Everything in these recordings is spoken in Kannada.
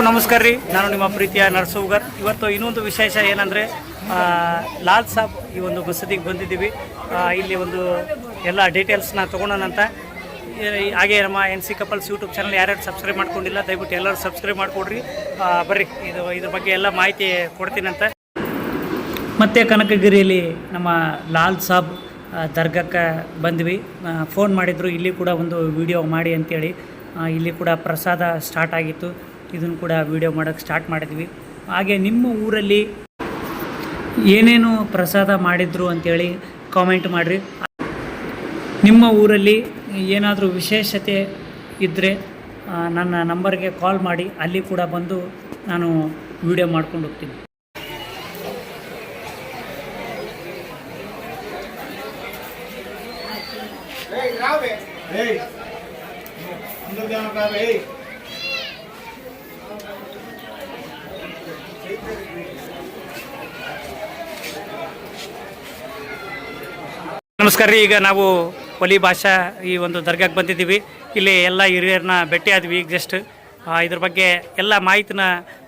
ನಮಸ್ಕಾರ ರೀ. ನಾನು ನಿಮ್ಮ ಪ್ರೀತಿಯ ನರಸೂಗರ್. ಇವತ್ತು ಇನ್ನೊಂದು ವಿಶೇಷ ಏನಂದರೆ ಲಾಲ್ ಸಾಬ್ ಈ ಒಂದು ಮಸೀದಿಗೆ ಬಂದಿದ್ದೀವಿ. ಇಲ್ಲಿ ಒಂದು ಎಲ್ಲ ಡೀಟೇಲ್ಸ್ನ ತೊಗೊಳೋಣಂತ ಹಾಗೆ ನಮ್ಮ N C couples YouTube channel ಯಾರ್ಯಾರು ಸಬ್ಸ್ಕ್ರೈಬ್ ಮಾಡ್ಕೊಂಡಿಲ್ಲ, ದಯವಿಟ್ಟು ಎಲ್ಲರೂ ಸಬ್ಸ್ಕ್ರೈಬ್ ಮಾಡಿಕೊಡ್ರಿ. ಬರ್ರಿ, ಇದು, ಇದ್ರ ಬಗ್ಗೆ ಎಲ್ಲ ಮಾಹಿತಿ ಕೊಡ್ತೀನಂತ ಮತ್ತು ಕನಕಗಿರಿಯಲ್ಲಿ ನಮ್ಮ ಲಾಲ್ ಸಾಬ್ ದರ್ಗಕ್ಕೆ ಬಂದ್ವಿ. ಫೋನ್ ಮಾಡಿದ್ರು, ಇಲ್ಲಿ ಕೂಡ ಒಂದು ವಿಡಿಯೋ ಮಾಡಿ ಅಂತೇಳಿ. ಇಲ್ಲಿ ಕೂಡ ಪ್ರಸಾದ ಸ್ಟಾರ್ಟ್ ಆಗಿತ್ತು. ಇದನ್ನು ಕೂಡ ವಿಡಿಯೋ ಮಾಡೋಕೆ ಸ್ಟಾರ್ಟ್ ಮಾಡಿದ್ವಿ. ಹಾಗೆ ನಿಮ್ಮ ಊರಲ್ಲಿ ಏನೇನು ಪ್ರಸಾದ ಮಾಡಿದ್ರು ಅಂತೇಳಿ ಕಾಮೆಂಟ್ ಮಾಡಿರಿ. ನಿಮ್ಮ ಊರಲ್ಲಿ ಏನಾದರೂ ವಿಶೇಷತೆ ಇದ್ದರೆ ನನ್ನ ನಂಬರ್ಗೆ ಕಾಲ್ ಮಾಡಿ, ಅಲ್ಲಿ ಕೂಡ ಬಂದು ನಾನು ವಿಡಿಯೋ ಮಾಡ್ಕೊಂಡು ಹೋಗ್ತೀನಿ. ನಮಸ್ಕಾರ ರೀ. ಈಗ ನಾವು ಒಲಿ ಭಾಷಾ ಈ ಒಂದು ದರ್ಗಾಕ್ಕೆ ಬಂದಿದ್ದೀವಿ. ಇಲ್ಲಿ ಎಲ್ಲ ಹಿರಿಯರನ್ನ ಭೇಟಿ ಆದ್ವಿ ಈಗ ಜಸ್ಟ್ ಇದ್ರ ಬಗ್ಗೆ ಎಲ್ಲ ಮಾಹಿತಿನ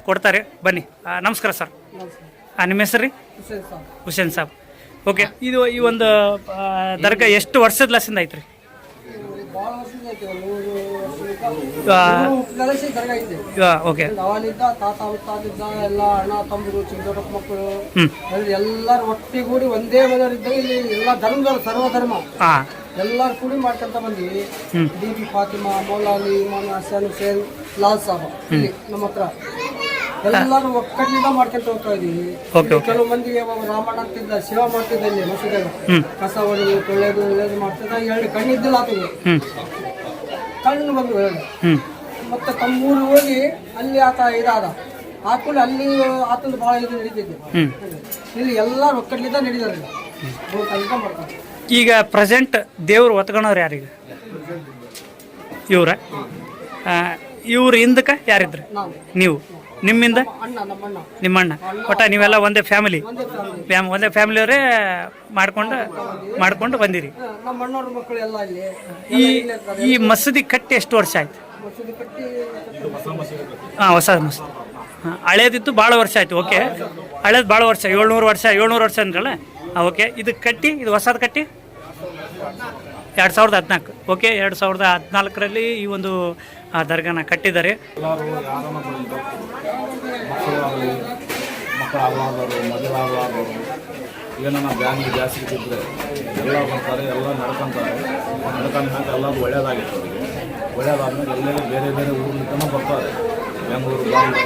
ಕೊಡ್ತಾರೆ. ಬನ್ನಿ. ನಮಸ್ಕಾರ ಸರ್. ಹಾಂ ನಿಮ್ಮ ಹೆಸರು ರೀ? ಹುಸೇನ್ ಸಾಬ್. ಓಕೆ ಇದು ಈ ಒಂದು ದರ್ಗಾ ಎಷ್ಟು ವರ್ಷದ ಲಸಿಂದ ಐತ್ರಿ ವರ್ಷದಿಂದ ಐತಿ ದರ್ಗಾ ಓಕೆ ಅವನಿದ್ದ ತಾತ ಮುತ್ತಾದಿದ್ದ ಎಲ್ಲ ಅಣ್ಣ ತಮ್ಮರು ಚಿಕ್ಕ ದೊಡ್ಡ ಮಕ್ಕಳು ಎಲ್ಲರೂ ಒಟ್ಟಿಗೂಡಿ ಒಂದೇ ಮನೆಯವರಿದ್ದಾಗ ಇಲ್ಲಿ ಎಲ್ಲ ಧರ್ಮದವರು ಸರ್ವ ಧರ್ಮ ಹಾಂ ಎಲ್ಲರೂ ಕೂಡಿ ಮಾಡ್ಕೊಂತ ಬಂದ್ವಿ. ಬೀಬಿ ಫಾತಿಮಾ ಮೌಲಾಲಿ ಇಮಾಮ್ ಹಸನ್ ಹುಸೇನ್ ಲಾಲ್ ಸಾಬ್ ಇಲ್ಲಿ ನಮ್ಮ ಹತ್ರ. ಎಲ್ಲರೂ ಒಕ್ಕಟ್ಟಿನಿಂದ ಮಾಡ್ಕೊಂತ ಹೋಗ್ತಾ ಇದೀವಿ. ಕೆಲವು ಮಂದಿಗೆ ರಾಮಣ್ಣ ಅಂತಿದ್ದ ಶಿವ ಮಾಡ್ತಿದ್ದ ಇಲ್ಲಿ ಮಸೀದಾಗ. ಕಸ ಹೊಡೆದು ತೊಳೆದು ಒಳ್ಳೇದು ಮಾಡ್ತಿದ್ದ. ಎರಡು ಕಣ್ಣಿದ್ದಿಲ್ಲ ಆತಗೆ ಹ್ಞೂ ಕಣ್ಣು ಬಂದು ಹೇಳಿ. ಹ್ಞೂ ಮತ್ತೆ ತಮ್ಮೂರು ಹೋಗಿ ಅಲ್ಲಿ ಆತ ಇದಾದ. ಹಾಕೊಂಡು ಅಲ್ಲಿ ಆತಂದು ಭಾಳ ಇದು ನಡೀತಿದ್ದೆ ಹ್ಞೂ ಇಲ್ಲಿ ಎಲ್ಲ ಒಕ್ಕಟ್ಲಿದ್ದ ನಡೀತಾರೆ ಮಾಡ್ತಾರೆ ಈಗ ಪ್ರೆಸೆಂಟ್ ದೇವ್ರು ಒತ್ಕೊಳೋರು ಯಾರೀಗ? ಇವ್ರ? ಇವ್ರ ಹಿಂದಕ್ಕೆ ಯಾರಿದ್ರು? ನಾವು. ನೀವು. ನಿಮ್ಮಿಂದ? ಅಣ್ಣ ನಮ್ಮ ಅಣ್ಣ. ನಿಮ್ಮಣ್ಣ ಒಟ್ಟ ನೀವೆಲ್ಲ ಒಂದೇ ಫ್ಯಾಮಿಲಿ ಒಂದೇ ಫ್ಯಾಮಿಲಿ ಫ್ಯಾಮ್ ಒಂದೇ ಫ್ಯಾಮಿಲಿಯವರೇ ಮಾಡ್ಕೊಂಡು ಮಾಡ್ಕೊಂಡು ಬಂದಿರಿ. ನಮ್ಮ ಮಕ್ಕಳು ಎಲ್ಲ ಇಲ್ಲಿ. ಈ ಈ ಮಸೀದಿ ಕಟ್ಟಿ ಎಷ್ಟು ವರ್ಷ ಆಯ್ತು? ಹಾ ಹೊಸ ಮಸೂದಿ. ಹಾಂ ಹಳೇದಿತ್ತು ಭಾಳ ವರ್ಷ ಆಯ್ತು ಓಕೆ? ಹಳೇದು ಭಾಳ ವರ್ಷ ಏಳ್ನೂರು ವರ್ಷ ಏಳ್ನೂರು ವರ್ಷ ಅಂದ್ರಲ್ಲ? ಹಾಂ ಓಕೆ. ಇದು ಕಟ್ಟಿ ಇದು ಹೊಸದು ಕಟ್ಟಿ? ಎರಡು ಸಾವಿರದ ಹದಿನಾಲ್ಕು ಓಕೆ? ಎರಡು ಸಾವಿರದ ಹದಿನಾಲ್ಕರಲ್ಲಿ ಈ ಒಂದು ಆ, ದರ್ಗಾನ ಕಟ್ಟಿದ್ದಾರೆ. ಎಲ್ಲರೂ ಯಾರನ್ನ ಬಂದು ಮಕ್ಕಳಾಗಲಿ ಮಕ್ಕಳಾಗಲಾರ್ದವರು ಮದುವೆ ಆಗಲಾರ್ದವರು ಏನನ್ನ ಬ್ಯಾಂಕ್ ಜಾಸ್ತಿ ಇದ್ದರೆ ಎಲ್ಲ ಬರ್ತಾರೆ ಎಲ್ಲ ನಡ್ಕೊಂತಾರೆ. ನಡ್ಕೊಂಡು ಮೇಲೆ ಎಲ್ಲರೂ ಒಳ್ಳೇದಾಗಿತ್ತು ಅವರಿಗೆ. ಒಳ್ಳೇದಾದ್ಮೇಲೆ ಎಲ್ಲರೂ ಬೇರೆ ಬೇರೆ ಊರ್ಲಿಂದನೂ ಬರ್ತಾರೆ. ಬೆಂಗಳೂರು ಬಾಂಬೆ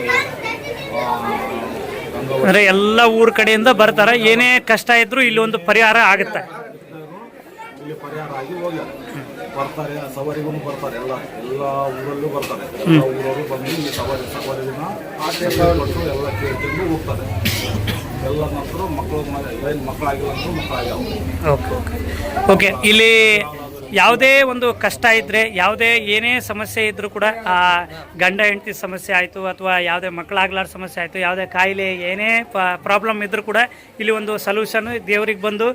ಅಂದರೆ ಎಲ್ಲ ಊರ ಕಡೆಯಿಂದ ಬರ್ತಾರೆ. ಏನೇ ಕಷ್ಟ ಇದ್ರೂ ಇಲ್ಲಿ ಒಂದು ಪರಿಹಾರ ಆಗುತ್ತೆ. ಇಲ್ಲಿ ಪರಿಹಾರ ಆಗಿ ಹೋಗ್ಯಾರ. ಬರ್ತಾರೆ ಸವಾರಿಗೂ ಬರ್ತಾರೆ ಎಲ್ಲ ಎಲ್ಲ ಊರಲ್ಲೂ ಬರ್ತಾರೆ. ಎಲ್ಲ ಊರವರು ಬಂದು ಇಲ್ಲಿ ಸವಾರಿ ಸವಾರಿನ ಕೊಟ್ಟು ಎಲ್ಲ ಕೇಳ್ತಿದ್ದು ಹೋಗ್ತಾರೆ. ಎಲ್ಲ ಮಕ್ಕಳು ಮಕ್ಕಳು ಏನು ಮಕ್ಕಳಾಗಿಲ್ಲ ಅಂದ್ರೂ ಮಕ್ಕಳಾಗ್ಯಾವ ಓಕೆ ಓಕೆ. ಓಕೆ ಇಲ್ಲಿ ಯಾವುದೇ ಒಂದು ಕಷ್ಟ ಇದ್ದರೆ ಯಾವುದೇ ಏನೇ ಸಮಸ್ಯೆ ಇದ್ದರೂ ಕೂಡ ಆ ಗಂಡ ಹೆಂಡತಿ ಸಮಸ್ಯೆ ಆಯಿತು ಅಥವಾ ಯಾವುದೇ ಮಕ್ಕಳಾಗ್ಲಾರ ಸಮಸ್ಯೆ ಆಯಿತು, ಯಾವುದೇ ಕಾಯಿಲೆ, ಏನೇ ಪ್ರಾಬ್ಲಮ್ ಇದ್ದರೂ ಕೂಡ ಇಲ್ಲಿ ಒಂದು ಸೊಲ್ಯೂಷನ್ ದೇವ್ರಿಗೆ ಬಂದು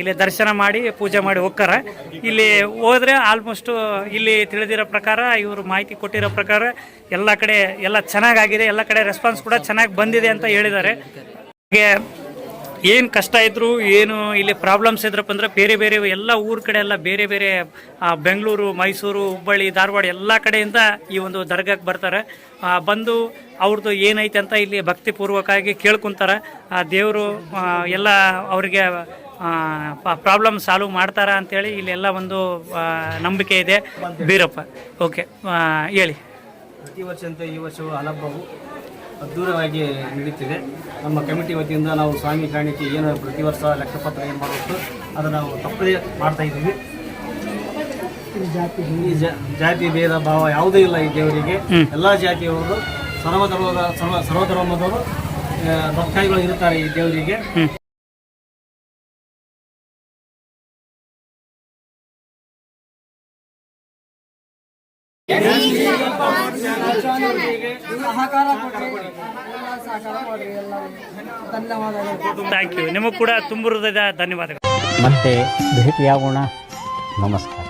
ಇಲ್ಲಿ ದರ್ಶನ ಮಾಡಿ, ಪೂಜೆ ಮಾಡಿ ಹೋಗ್ತಾರೆ. ಇಲ್ಲಿ ಹೋದ್ರೆ ಆಲ್ಮೋಸ್ಟು ಇಲ್ಲಿ ತಿಳಿದಿರೋ ಪ್ರಕಾರ, ಇವರು ಮಾಹಿತಿ ಕೊಟ್ಟಿರೋ ಪ್ರಕಾರ ಎಲ್ಲ ಕಡೆ ಎಲ್ಲ ಚೆನ್ನಾಗಾಗಿದೆ, ಎಲ್ಲ ಕಡೆ ರೆಸ್ಪಾನ್ಸ್ ಕೂಡ ಚೆನ್ನಾಗಿ ಬಂದಿದೆ ಅಂತ ಹೇಳಿದ್ದಾರೆ. ಏನು ಕಷ್ಟ ಇದ್ರು, ಏನು ಇಲ್ಲಿ ಪ್ರಾಬ್ಲಮ್ಸ್ ಇದ್ರಪ್ಪ ಅಂದ್ರೆ ಬೇರೆ ಬೇರೆ ಎಲ್ಲ ಊರ ಕಡೆ ಎಲ್ಲ ಬೇರೆ ಬೇರೆ ಬೆಂಗಳೂರು, ಮೈಸೂರು, ಹುಬ್ಬಳ್ಳಿ, ಧಾರವಾಡ ಎಲ್ಲ ಕಡೆಯಿಂದ ಈ ಒಂದು ದರ್ಗಾಕ್ಕೆ ಬರ್ತಾರೆ. ಬಂದು ಅವ್ರದ್ದು ಏನೈತೆ ಅಂತ ಇಲ್ಲಿ ಭಕ್ತಿಪೂರ್ವಕವಾಗಿ ಕೇಳ್ಕೊಂತಾರೆ. ಆ, ದೇವರು ಎಲ್ಲ ಅವರಿಗೆ ಪ್ರಾಬ್ಲಮ್ ಸಾಲ್ವ್ ಮಾಡ್ತಾರ ಅಂತೇಳಿ ಇಲ್ಲೆಲ್ಲ ಒಂದು ನಂಬಿಕೆ ಇದೆ. ಬೀರಪ್ಪ ಓಕೆ ಹೇಳಿ. ಪ್ರತಿ ವರ್ಷಂತೆ ಈ ವರ್ಷವೂ ಹಲಬ್ಬವು ಅದ್ಧೂರವಾಗಿ ನಡೀತಿದೆ ನಮ್ಮ ಕಮಿಟಿ ವತಿಯಿಂದ ನಾವು ಸ್ವಾಮಿ ಕಾಣಿಕೆ ಏನು ಪ್ರತಿ ವರ್ಷ ಲೆಕ್ಕಪತ್ರ ಏನು ಮಾಡಬೇಕು ಅದನ್ನು ನಾವು ತಪ್ಪದೇ ಮಾಡ್ತಾ ಇದ್ದೀವಿ. ಈ ಜಾತಿ ಭೇದ. ಭಾವ ಯಾವುದೇ ಇಲ್ಲ ಈ ದೇವರಿಗೆ. ಎಲ್ಲ ಜಾತಿಯವರು ಸರ್ವಧರ್ಮದ ಸರ್ವ ಸರ್ವಧರ್ಮದವರು ಭಕ್ತಾದಿಗಳು ಇರುತ್ತಾರೆ ಈ ದೇವರಿಗೆ. ಸಹಕಾರ ಥ್ಯಾಂಕ್ ಯು ನಿಮಗೆ ಕೂಡ ತುಂಬ ಹೃದಯದ ಧನ್ಯವಾದಗಳು. ಮತ್ತೆ ಭೇಟಿಯಾಗೋಣ. ನಮಸ್ಕಾರ.